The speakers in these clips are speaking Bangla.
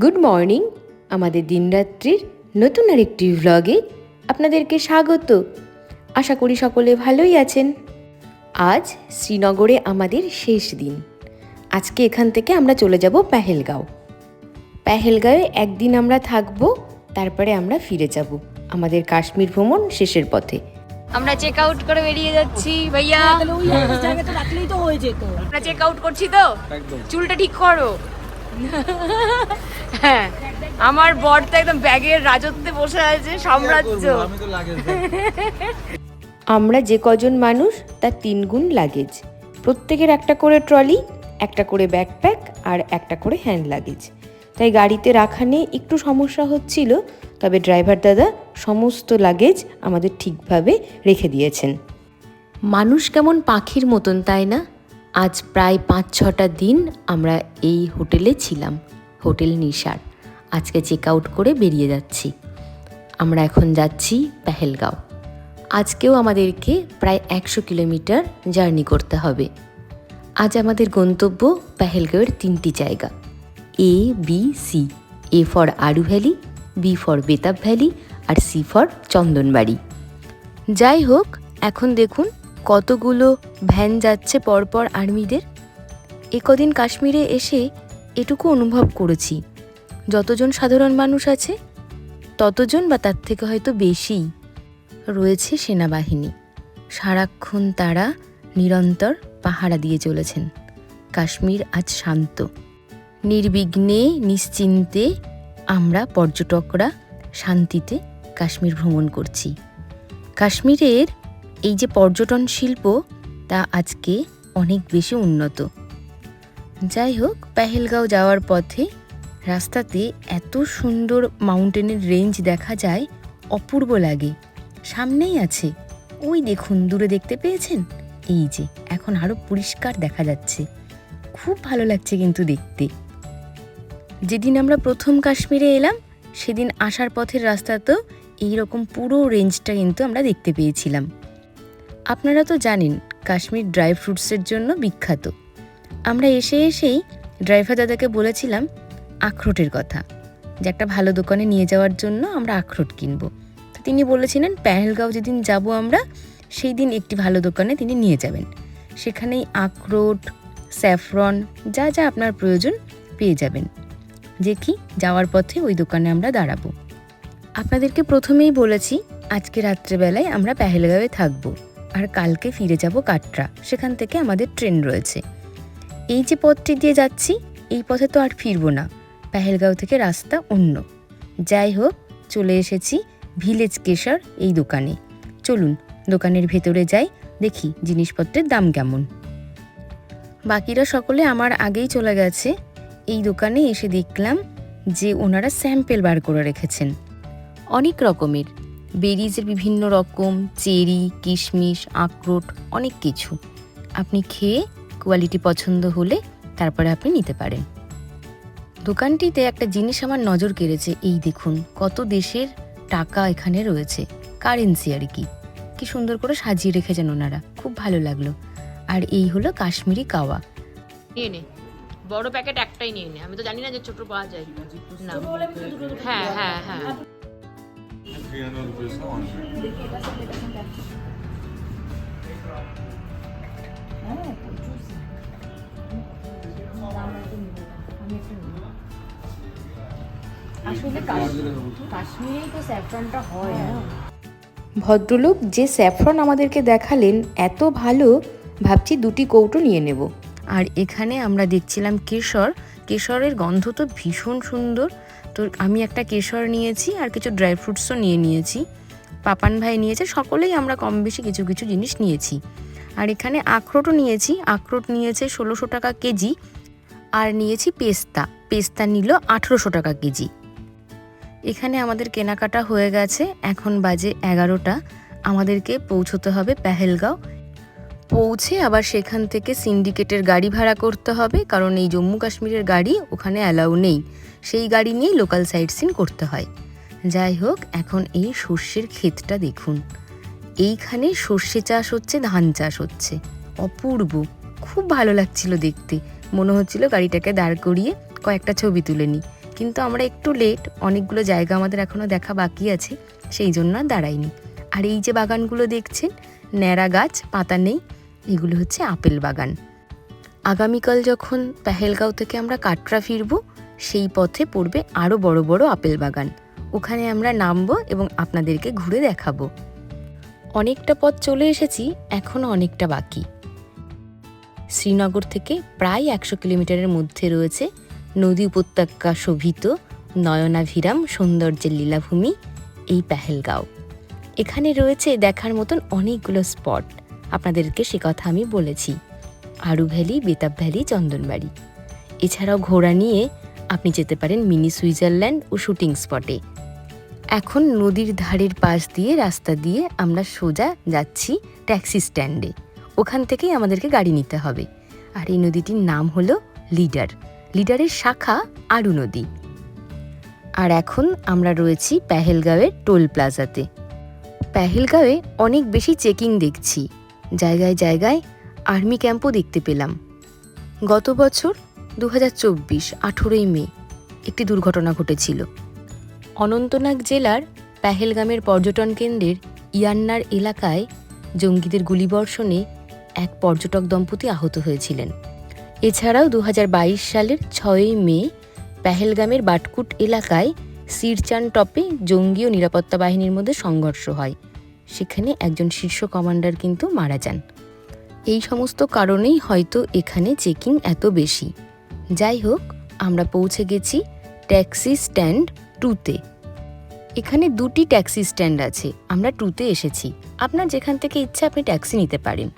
গুড মর্নিং আমাদের দিনরাত্রির নতুন আরেকটি ভ্লগে আপনাদেরকে স্বাগত। আশা করি সকলে ভালোই আছেন। আজ শ্রীনগরে আমাদের শেষ দিন। আজকে এখান থেকে আমরা চলে যাব পেহেলগাঁও। পেহেলগাঁয়ে একদিন আমরা থাকব তারপরে আমরা ফিরে যাব। আমাদের কাশ্মীর ভ্রমণ শেষের পথে। আমরা চেক আউট করে বেরিয়ে যাচ্ছি ভাইয়া। তাহলে ওই জায়গাটা রাখলেই তো হয়ে। যেত আমরা চেক আউট করছি তো? চুলটা ঠিক করো। হ্যাঁ আমার বর তো একদম ব্যাগের রাজত্বে বসে আছে সাম্রাজ্য। আমরা যে কজন মানুষ তার তিন গুণ লাগেজ প্রত্যেকের একটা করে ট্রলি একটা করে ব্যাকপ্যাক আর একটা করে হ্যান্ড লাগেজ তাই গাড়িতে রাখা নিয়ে একটু সমস্যা হচ্ছিল তবে ড্রাইভার দাদা সমস্ত লাগেজ আমাদের ঠিকভাবে রেখে দিয়েছেন। মানুষ কেমন পাখির মতন তাই না? আজ প্রায় পাঁচ, ছটা দিন আমরা এই হোটেলে ছিলাম, হোটেল নিশার। আজকে চেক আউট করে বেরিয়ে যাচ্ছি। আমরা এখন যাচ্ছি পেহেলগাঁও। আজকেও আমাদেরকে প্রায় একশো কিলোমিটার জার্নি করতে হবে। আজ আমাদের গন্তব্য পেহেলগাঁওয়ের তিনটি জায়গা। A B C A for Aru valley B for Betaab valley R C for Chandanwari. যাই হোক, এখন দেখুন কতগুলো ভ্যান যাচ্ছে পরপর আর্মিদের? এ কদিন কাশ্মীরে এসে এটুকু অনুভব করেছি। যতজন সাধারণ মানুষ আছে, ততজন বা তার থেকে হয়তো বেশিই রয়েছে সেনাবাহিনী। সারাক্ষণ তারা নিরন্তর পাহারা দিয়ে চলেছেন। কাশ্মীর আজ শান্ত। নির্বিঘ্নে, নিশ্চিন্তে আমরা পর্যটকরা শান্তিতে কাশ্মীর ভ্রমণ করছি। কাশ্মীরের এই যে পর্যটন শিল্প, তা আজকে অনেক বেশি উন্নত। যাই হোক, পেহেলগাঁও যাওয়ার পথে রাস্তাতে এত সুন্দর মাউন্টেনের রেঞ্জ দেখা যায়, অপূর্ব লাগে। সামনেই আছে। ওই দেখুন, দূরে দেখতে পেয়েছেন? এই যে, এখন আরও পরিষ্কার দেখা যাচ্ছে। খুব ভালো লাগছে কিন্তু দেখতে। যেদিন আমরা প্রথম কাশ্মীরে এলাম, সেদিন আসার পথের রাস্তাতেও এইরকম পুরো রেঞ্জটা কিন্তু আমরা দেখতে পেয়েছিলাম। আপনারা তো জানেন, কাশ্মীর ড্রাই ফ্রুটসের জন্য বিখ্যাত। আমরা এসে এসেই ড্রাইভার দাদাকে বলেছিলাম, আখরোটের কথা। যে একটা ভালো দোকানে নিয়ে যাওয়ার জন্য আমরা আখরোট কিনবো। তিনি বলেছিলেন, পেহেলগাঁও যেদিন যাব আমরা, সেই দিন একটি ভালো দোকানে তিনি নিয়ে যাবেন। সেখানেই আখরোট, স্যাফরন, যা যা আপনার প্রয়োজন পেয়ে যাবেন। কি, যাওয়ার পথে ওই দোকানে আমরা দাঁড়াবো। আপনাদেরকে প্রথমেই বলেছি, আজকে রাত্রেবেলায় আমরা পেহেলগাঁওয়ে থাকব। আর কালকে ফিরে যাব কাটরা, সেখান থেকে আমাদের ট্রেন রয়েছে। এই যে পথটি দিয়ে যাচ্ছি, এই পথে তো আর ফিরবো না, পেহেলগাঁও থেকে রাস্তা অন্য। যাই হোক, চলে এসেছি ভিলেজ কেশর এই দোকানে। চলুন, দোকানের ভেতরে যাই, দেখি জিনিসপত্রের দাম কেমন। বাকিরা সকলে আমার আগেই চলে গেছে। এই দোকানে এসে দেখলাম যে ওনারা স্যাম্পেল বার করে রেখেছেন। অনেক রকমের। বেরিজের বিভিন্ন রকম চেরি কিশমিশ আখরোট অনেক কিছু। আপনি খেয়ে কোয়ালিটি পছন্দ হলে তারপরে আপনি নিতে পারেন। দোকানটিতে একটা জিনিস আমার নজর কেড়েছে এই দেখুন কত দেশের টাকা এখানে রয়েছে। কারেন্সি আর কি। কি সুন্দর করে সাজিয়ে রেখেছেন ওনারা খুব ভালো লাগল। আর এই হলো কাশ্মীরি কাওয়া। নিয়ে নে। বড় প্যাকেট একটাই নিয়ে নে। আমি তো জানি না যে ছোট পাওয়া যায় না হ্যাঁ হ্যাঁ হ্যাঁ। 300 rupees का one plate. আসলে কাশ্মীরেই তো স্যাফরনটা হয় ভদ্রলোক যে স্যাফরন আমাদেরকে দেখালেন এত ভালো ভাবছি দুটি কৌটো নিয়ে নেব। আর এখানে আমরা দেখছিলাম কেশর। কেশরের গন্ধ তো ভীষণ সুন্দর। তো আমি একটা কেশর নিয়েছি আর কিছু ড্রাই ফ্রুটসও নিয়ে নিয়েছি। পাপান ভাই নিয়েছে, সকলেই আমরা কম বেশি কিছু কিছু জিনিস নিয়েছি। আর এখানে আখরোটও নিয়েছি, আখরোট নিয়েছে ষোলোশো টাকা কেজি আর নিয়েছি পেস্তা। পেস্তা নিল আঠেরোশো টাকা কেজি। এখানে আমাদের কেনাকাটা হয়ে গেছে, এখন বাজে এগারোটা। আমাদেরকে পৌঁছতে হবে পেহেলগাঁও। পৌঁছে আবার সেখান থেকে সিন্ডিকেটের গাড়ি ভাড়া করতে হবে, কারণ এই জম্মু কাশ্মীরের গাড়ি ওখানে অ্যালাউ নেই। সেই গাড়ি নিয়েই লোকাল সাইট সিন করতে হয়। যাই হোক, এখন এই সর্ষের ক্ষেতটা দেখুন। এইখানে সর্ষে চাষ হচ্ছে, ধান চাষ হচ্ছে। অপূর্ব! খুব ভালো লাগছিল দেখতে। মনে হচ্ছিল গাড়িটাকে দাঁড় করিয়ে কয়েকটা ছবি তুলে নিই। কিন্তু আমরা একটু লেট অনেকগুলো জায়গা আমাদের এখনও দেখা বাকি আছে, সেই জন্য দাঁড়াইনি। আর এই যে বাগানগুলো দেখছেন, ন্যাড়া গাছ, পাতা নেই এগুলো হচ্ছে আপেল বাগান। আগামীকাল যখন পেহেলগাঁও থেকে আমরা কাটরা ফিরবো, সেই পথে পড়বে আরও বড় বড় আপেল বাগান। ওখানে আমরা নামবো এবং আপনাদেরকে ঘুরে দেখাবো। অনেকটা পথ চলে এসেছি এখনও অনেকটা বাকি। শ্রীনগর থেকে প্রায় একশো কিলোমিটারের মধ্যে রয়েছে নদী উপত্যকা শোভিত নয়নাভিরাম সৌন্দর্যের লীলাভূমি, এই পেহেলগাঁও। এখানে রয়েছে দেখার মতন অনেকগুলো স্পট। আপনাদেরকে সে কথা আমি বলেছি। Aru valley, Betaab valley, Chandanwari. এছাড়াও ঘোড়া নিয়ে আপনি যেতে পারেন মিনি সুইজারল্যান্ড ও শুটিং স্পটে। এখন নদীর ধারের পাশ দিয়ে রাস্তা দিয়ে আমরা সোজা যাচ্ছি ট্যাক্সি স্ট্যান্ডে। ওখান থেকেই আমাদেরকে গাড়ি নিতে হবে। আর এই নদীটির নাম হলো লিডার। লিডারের শাখা আরু নদী। আর এখন আমরা রয়েছি পেহেলগাঁওয়ের টোল প্লাজাতে। পেহেলগাঁওয়ে অনেক বেশি চেকিং দেখছি। জায়গায় জায়গায় আর্মি ক্যাম্পও দেখতে পেলাম। গত বছর দু হাজার চব্বিশ আঠেরোই মে একটি দুর্ঘটনা ঘটেছিল। অনন্তনাগ জেলার পেহেলগামের পর্যটন কেন্দ্রের ইয়ান্নার এলাকায় জঙ্গিদের গুলিবর্ষণে এক পর্যটক দম্পতি আহত হয়েছিলেন। এছাড়াও দু হাজার বাইশ সালের ছয়ই মে পেহেলগামের বাটকুট এলাকায় সিরচান টপে জঙ্গি ও নিরাপত্তা বাহিনীর মধ্যে সংঘর্ষ হয়। সেখানে একজন শীর্ষ কমান্ডার কিন্তু মারা যান। এই সমস্ত কারণেই হয়তো এখানে চেকিং এত বেশি। যাই হোক, আমরা পৌঁছে গেছি ট্যাক্সি স্ট্যান্ড টুতে। এখানে দুটি ট্যাক্সি স্ট্যান্ড আছে, আমরা টুতে এসেছি। আপনার যেখান থেকে ইচ্ছা আপনি ট্যাক্সি নিতে পারেন।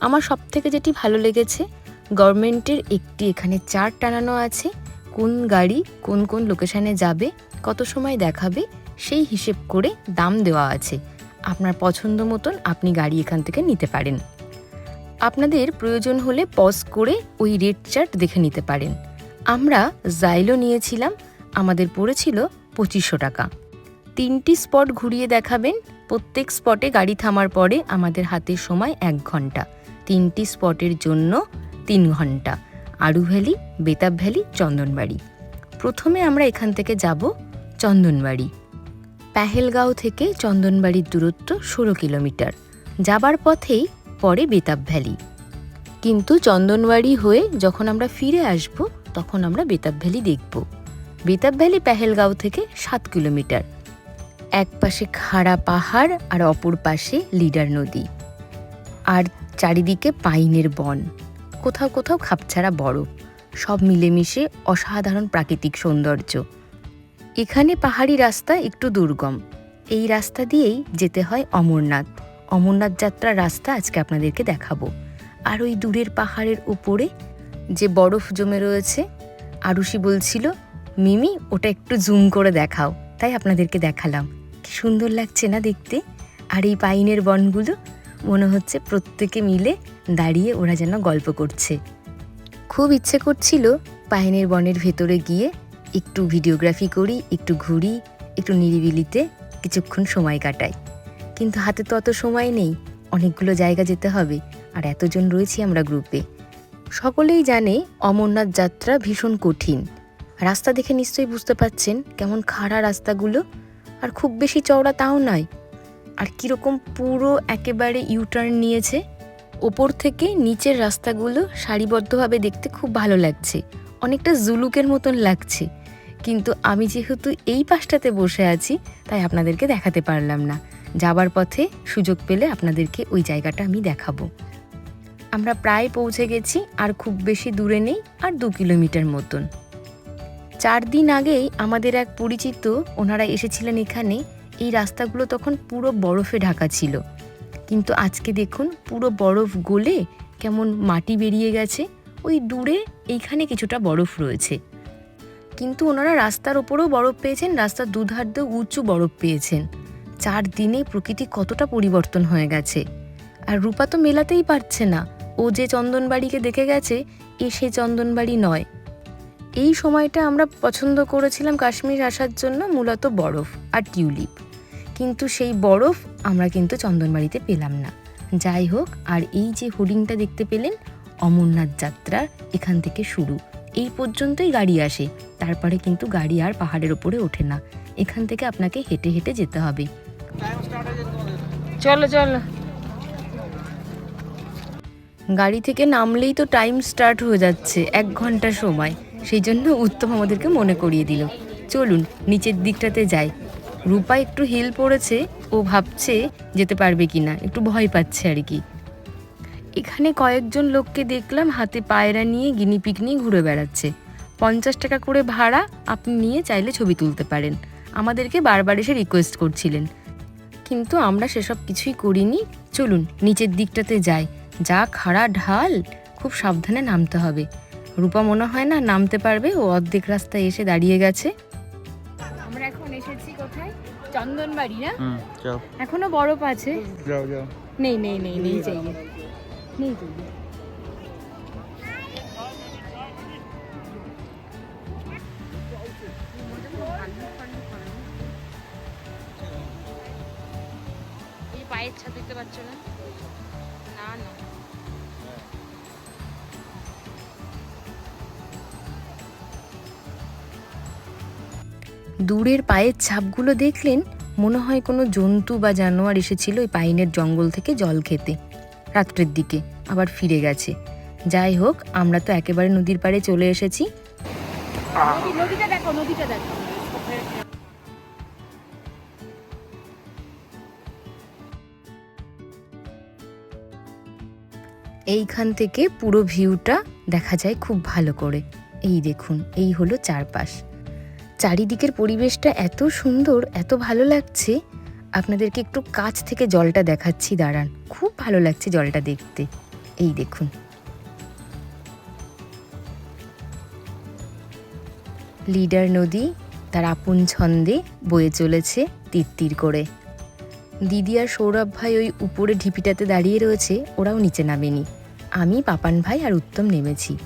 আমার সব থেকে যেটি ভালো লেগেছে, গভর্নমেন্টের একটি এখানে চার্ট টানানো আছে, কোন গাড়ি কোন কোন লোকেশানে যাবে, কত সময় দেখাবে, সেই হিসেব করে দাম দেওয়া আছে। আপনার পছন্দ মতন আপনি গাড়ি এখান থেকে নিতে পারেন। আপনাদের প্রয়োজন হলে পজ করে ওই রেট চার্ট দেখে নিতে পারেন। আমরা জাইলো নিয়েছিলাম, আমাদের পড়েছিল পঁচিশশো টাকা। তিনটি স্পট ঘুরিয়ে দেখাবেন, প্রত্যেক স্পটে গাড়ি থামার পরে আমাদের হাতে সময় এক ঘণ্টা। তিনটি স্পটের জন্য তিন ঘণ্টা। Aru valley, Betaab valley, Chandanwari. প্রথমে আমরা এখান থেকে যাব চন্দনবাড়ি। পেহেলগাঁও থেকে চন্দনবাড়ির দূরত্ব ষোলো কিলোমিটার। যাবার পথেই পরে বেতাব ভ্যালি। কিন্তু চন্দনবাড়ি হয়ে যখন আমরা ফিরে আসব, তখন আমরা বেতাব ভ্যালি দেখব। বেতাব ভ্যালি পেহেলগাঁও থেকে সাত কিলোমিটার। এক পাশে খাড়া পাহাড় আর অপর পাশে লিডার নদী। আর চারিদিকে পাইনের বন। কোথাও কোথাও খাপছাড়া বরফ। সব মিলেমিশে অসাধারণ প্রাকৃতিক সৌন্দর্য। এখানে পাহাড়ি রাস্তা একটু দুর্গম। এই রাস্তা দিয়েই যেতে হয় অমরনাথ। অমরনাথ যাত্রার রাস্তা আজকে আপনাদেরকে দেখাবো। আর ওই দূরের পাহাড়ের উপরে যে বরফ জমে রয়েছে, আরুষি বলছিল, মিমি, ওটা একটু জুম করে দেখাও। তাই আপনাদেরকে দেখালাম। কি সুন্দর লাগছে না দেখতে? আর এই পাইনের বনগুলো মনে হচ্ছে প্রত্যেকে মিলে দাঁড়িয়ে ওরা যেন গল্প করছে। খুব ইচ্ছে করছিল পাইনের বনের ভেতরে গিয়ে একটু ভিডিওগ্রাফি করি, একটু ঘুরি, একটু নিরিবিলিতে কিছুক্ষণ সময় কাটাই। কিন্তু হাতে তো অত সময় নেই, অনেকগুলো জায়গা যেতে হবে, আর এতজন রয়েছি আমরা গ্রুপে। সকলেই জানে অমরনাথ যাত্রা ভীষণ কঠিন। রাস্তা দেখে নিশ্চয়ই বুঝতে পাচ্ছেন কেমন খাড়া রাস্তাগুলো, আর খুব বেশি চওড়া তাও নয়। আর কীরকম পুরো একেবারে ইউটার্ন নিয়েছে, ওপর থেকে নিচের রাস্তাগুলো সারিবদ্ধভাবে দেখতে খুব ভালো লাগছে, অনেকটা জুলুকের মতন লাগছে। কিন্তু আমি যেহেতু এই পাশটাতে বসে আছি, তাই আপনাদেরকে দেখাতে পারলাম না। যাবার পথে সুযোগ পেলে আপনাদেরকে ওই জায়গাটা আমি দেখাবো। আমরা প্রায় পৌঁছে গেছি, আর খুব বেশি দূরে নেই, আর দু কিলোমিটার মতন। চার দিন আগেই আমাদের এক পরিচিত, ওনারা এসেছিলেন এখানে, এই রাস্তাগুলো তখন পুরো বরফে ঢাকা ছিল। কিন্তু আজকে দেখুন, পুরো বরফ গলে কেমন মাটি বেরিয়ে গেছে। ওই দূরে এইখানে কিছুটা বরফ রয়েছে। কিন্তু ওনারা রাস্তার ওপরেও বরফ পেয়েছেন, রাস্তার দুধার দিয়ে উঁচু বরফ পেয়েছেন। চার দিনে প্রকৃতি কতটা পরিবর্তন হয়ে গেছে। আর রূপা তো মেলাতেই পারছে না। ও যে চন্দনবাড়িকে দেখে গেছে, এ সে চন্দনবাড়ি নয়। এই সময়টা আমরা পছন্দ করেছিলাম কাশ্মীর আসার জন্য মূলত বরফ আর টিউলিপ। কিন্তু সেই বরফ আমরা কিন্তু চন্দনবাড়িতে পেলাম না। যাই হোক, আর এই যে হোর্ডিংটা দেখতে পেলেন, অমরনাথ যাত্রার এখান থেকে শুরু। এই পর্যন্তই গাড়ি আসে। তারপরে কিন্তু গাড়ি আর পাহাড়ের ওপরে ওঠে না। এখান থেকে আপনাকে হেঁটে হেঁটে যেতে হবে। চলো চলো। গাড়ি থেকে নামলেই তো টাইম স্টার্ট হয়ে যাচ্ছে এক ঘণ্টা সময়। সেই জন্য উত্তম আমাদেরকে মনে করিয়ে দিল। চলুন নিচের দিকটাতে যাই। রূপা একটু হিল পড়েছে ও ভাবছে যেতে পারবে কিনা একটু ভয় পাচ্ছে আর কি। এখানে কয়েকজন লোককে দেখলাম হাতে পায়রা নিয়ে গিনিপিক নিয়ে ঘুরে বেড়াচ্ছে। পঞ্চাশ টাকা করে ভাড়া আপনি নিয়ে চাইলে ছবি তুলতে পারেন। আমাদেরকে বারবার এসে রিকোয়েস্ট করছিলেন। কিন্তু আমরা সেসব কিছুই করিনি। চলুন নিচের দিকটাতে যাই। যা খাড়া ঢাল খুব সাবধানে নামতে হবে। রূপা মনে হয় না নামতে পারবে ও অর্ধেক রাস্তায় এসে দাঁড়িয়ে গেছে। আমরা এখন এসেছি কোথায়? চন্দনবাড়ি না? এখনও বরফ আছে? যাও যাও। নেই নেই নেই নেই চাইয়ে নেই চাইয়ে এই পায়ের ছাপ দেখতে পাচ্ছ না? না না। দূরের পায়ের ছাপগুলো দেখলেন মনে হয় কোনো জন্তু বা জানোয়ার এসেছিল ওই পাইনের জঙ্গল থেকে জল খেতে। রাত্রের দিকে আবার ফিরে গেছে। যাই হোক আমরা তো একেবারে নদীর পাড়ে চলে এসেছি। নদীটা দেখো নদীটা দেখো। এইখান থেকে পুরো ভিউটা দেখা যায় খুব ভালো করে। এই দেখুন এই হলো চারপাশ। চারিদিকের পরিবেশটা এত সুন্দর এত ভালো লাগছে। আপনাদেরকে একটু কাছ থেকে জলটা দেখাচ্ছি, দাঁড়ান। খুব ভালো লাগছে জলটা দেখতে। এই দেখুন। লিডার নদী, তার আপন ছন্দে বয়ে চলেছে তীর তীর করে। দিদি আর সৌরভ ভাই ওই উপরে ঢিপিটাতে দাঁড়িয়ে রয়েছে, ওরাও নিচে নামেনি। আমি, পাপান ভাই আর উত্তম নেমেছি।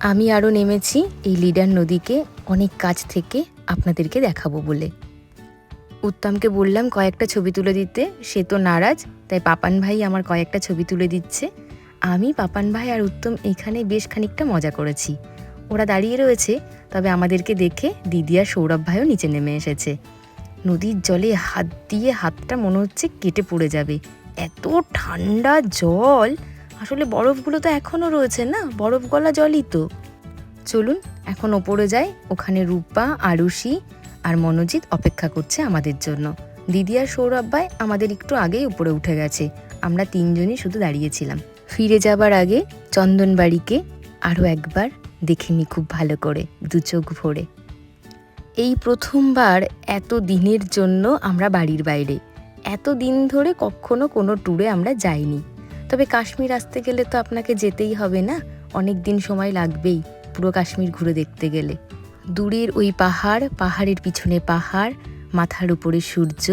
আমি আরও নেমেছি এই লিডার নদীকে অনেক কাছ থেকে আপনাদেরকে দেখাবো বলে। উত্তমকে বললাম, কয়েকটা ছবি তুলে দিতে। সে তো নারাজ, তাই পাপান ভাই আমার কয়েকটা ছবি তুলে দিচ্ছে। আমি, পাপান ভাই আর উত্তম এখানে বেশ খানিকটা মজা করেছি। ওরা দাঁড়িয়ে রয়েছে, তবে আমাদেরকে দেখে দিদি আর সৌরভ ভাইও নিচে নেমে এসেছে। নদীর জলে হাত দিয়ে হাতটা মনে হচ্ছে কেটে পড়ে যাবে। এত ঠান্ডা জল! আসলে বরফগুলো তো এখনও রয়েছে না? বরফ গলা জলই তো। চলুন, এখন ওপরে যাই। ওখানে রূপা, আরুষি আর মনোজিৎ অপেক্ষা করছে আমাদের জন্য। দিদি আর সৌরভ ভাই আমাদের একটু আগেই উপরে উঠে গেছে। আমরা তিনজনই শুধু দাঁড়িয়েছিলাম। ফিরে যাবার আগে চন্দনবাড়িকে আরও একবার দেখে নি খুব ভালো করে, দু চোখ ভরে। এই প্রথমবার এত দিনের জন্য আমরা বাড়ির বাইরে। এত দিন ধরে কখনো কোনো ট্যুরে আমরা যাইনি। তবে কাশ্মীর আসতে গেলে তো আপনাকে যেতেই হবে না? অনেক দিন সময় লাগবেই পুরো কাশ্মীর ঘুরে দেখতে গেলে। দূরের ওই পাহাড়, পাহাড়ের পিছনে পাহাড়, মাথার উপরে সূর্য,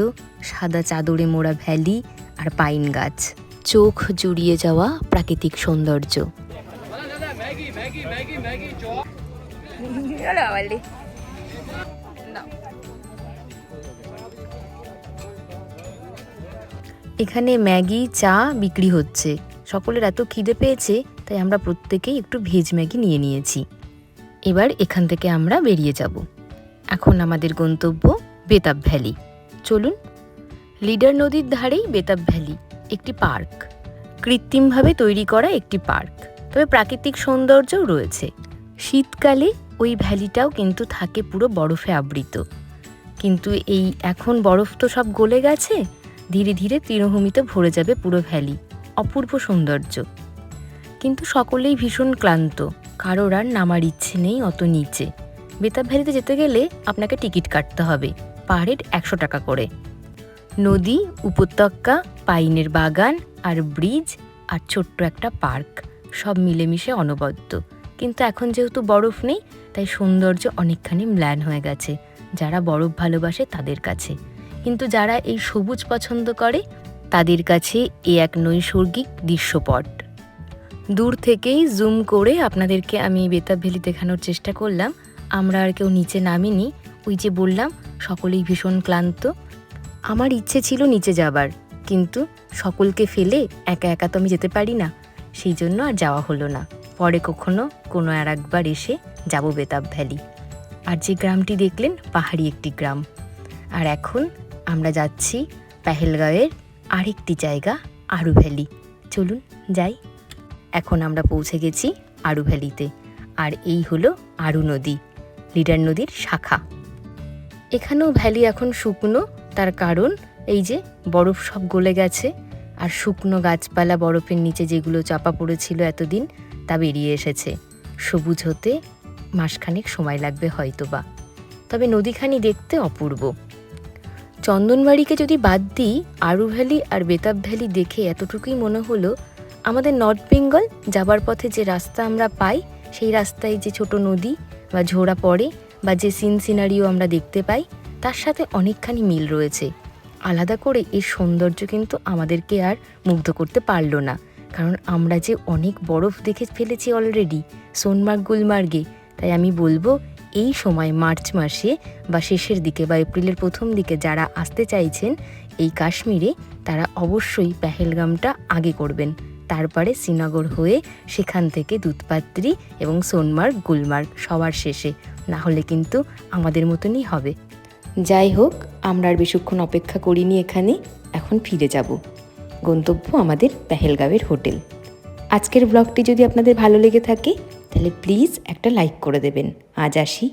সাদা চাদরে মোড়া ভ্যালি আর পাইন গাছ। চোখ জুড়িয়ে যাওয়া প্রাকৃতিক সৌন্দর্য। এখানে ম্যাগি, চা বিক্রি হচ্ছে। সকলের এত খিদে পেয়েছে, তাই আমরা প্রত্যেকেই একটু ভেজ ম্যাগি নিয়ে নিয়েছি। এবার এখান থেকে আমরা বেরিয়ে যাব। এখন আমাদের গন্তব্য বেতাব ভ্যালি। চলুন, লিডার নদীর ধারেই বেতাব ভ্যালি, একটি পার্ক। কৃত্রিমভাবে তৈরি করা একটি পার্ক, তবে প্রাকৃতিক সৌন্দর্যও রয়েছে। শীতকালে ওই ভ্যালিটাও কিন্তু থাকে পুরো বরফে আবৃত। কিন্তু এই এখন বরফ তো সব গলে গেছে, ধীরে ধীরে তৃণভূমিতে ভরে যাবে পুরো ভ্যালি, অপূর্ব সৌন্দর্য। কিন্তু সকলেই ভীষণ ক্লান্ত। কারোর আর নামার ইচ্ছে নেই অত নিচে। বেতাব ভ্যালিতে যেতে গেলে আপনাকে টিকিট কাটতে হবে পাহাড়ের একশো টাকা করে। নদী, উপত্যকা, পাইনের বাগান আর ব্রিজ আর ছোট্ট একটা পার্ক, সব মিলেমিশে অনবদ্য। কিন্তু এখন যেহেতু বরফ নেই, তাই সৌন্দর্য অনেকখানি ম্লান হয়ে গেছে, যারা বরফ ভালোবাসে তাদের কাছে। কিন্তু যারা এই সবুজ পছন্দ করে, তাদের কাছে এ এক নৈসর্গিক দৃশ্যপট। দূর থেকেই জুম করে আপনাদেরকে আমি বেতাব ভ্যালি দেখানোর চেষ্টা করলাম। আমরা আর কেউ নিচে নামিনি। ওই যে বললাম, সকলেই ভীষণ ক্লান্ত। আমার ইচ্ছে ছিল নিচে যাবার, কিন্তু সকলকে ফেলে একা একা তো আমি যেতে পারি না। সেই জন্য আর যাওয়া হলো না। পরে কখনো কোনো আর একবার এসে যাব বেতাব ভ্যালি। আর যে গ্রামটি দেখলেন, পাহাড়ি একটি গ্রাম। আর এখন আমরা যাচ্ছি পেহেলগাঁওয়ের আরেকটি জায়গা, আরু ভ্যালি। চলুন, যাই। এখন আমরা পৌঁছে গেছি আরু ভ্যালিতে। আর এই হলো আরু নদী, লিডার নদীর শাখা। এখানেও ভ্যালি এখন শুকনো, তার কারণ এই যে বরফ সব গলে গেছে, আর শুকনো গাছপালা বরফের নিচে যেগুলো চাপা পড়েছিল এতদিন, তা বেরিয়ে এসেছে। সবুজ হতে মাসখানেক সময় লাগবে হয়তোবা। তবে নদীখানি দেখতে অপূর্ব। চন্দনবাড়িকে যদি বাদ দিই, আরু ভ্যালি আর বেতাব ভ্যালি দেখে এতটুকুই মনে হলো আমাদের নর্থ বেঙ্গল যাবার পথে যে রাস্তা আমরা পাই, সেই রাস্তায় যে ছোট নদী বা ঝোড়া পড়ে বা যে সিন সিনারিও আমরা দেখতে পাই, তার সাথে অনেকখানি মিল রয়েছে। আলাদা করে এর সৌন্দর্য কিন্তু আমাদেরকে আর মুগ্ধ করতে পারল না। কারণ আমরা যে অনেক বরফ দেখে ফেলেছি অলরেডি সোনমার্গ, গুলমার্গে, তাই আমি বলব এই সময় মার্চ মাসে বা শেষের দিকে বা এপ্রিলের প্রথম দিকে যারা আসতে চাইছেন এই কাশ্মীরে, তারা অবশ্যই পেহেলগামটা আগে করবেন। তারপরে শ্রীনগর হয়ে সেখান থেকে দুধপাত্রি এবং সোনমার্গ, গুলমার্গ সবার শেষে। না হলে কিন্তু আমাদের মতনই হবে। যাই হোক, আমরা আর বেশিক্ষণ অপেক্ষা করিনি এখানে, এখন ফিরে যাব। গন্তব্য আমাদের পেহেলগাঁওয়ের হোটেল। আজকের ব্লগটি যদি আপনাদের ভালো লেগে থাকে, তাহলে প্লিজ একটা লাইক করে দেবেন। আজ আসি।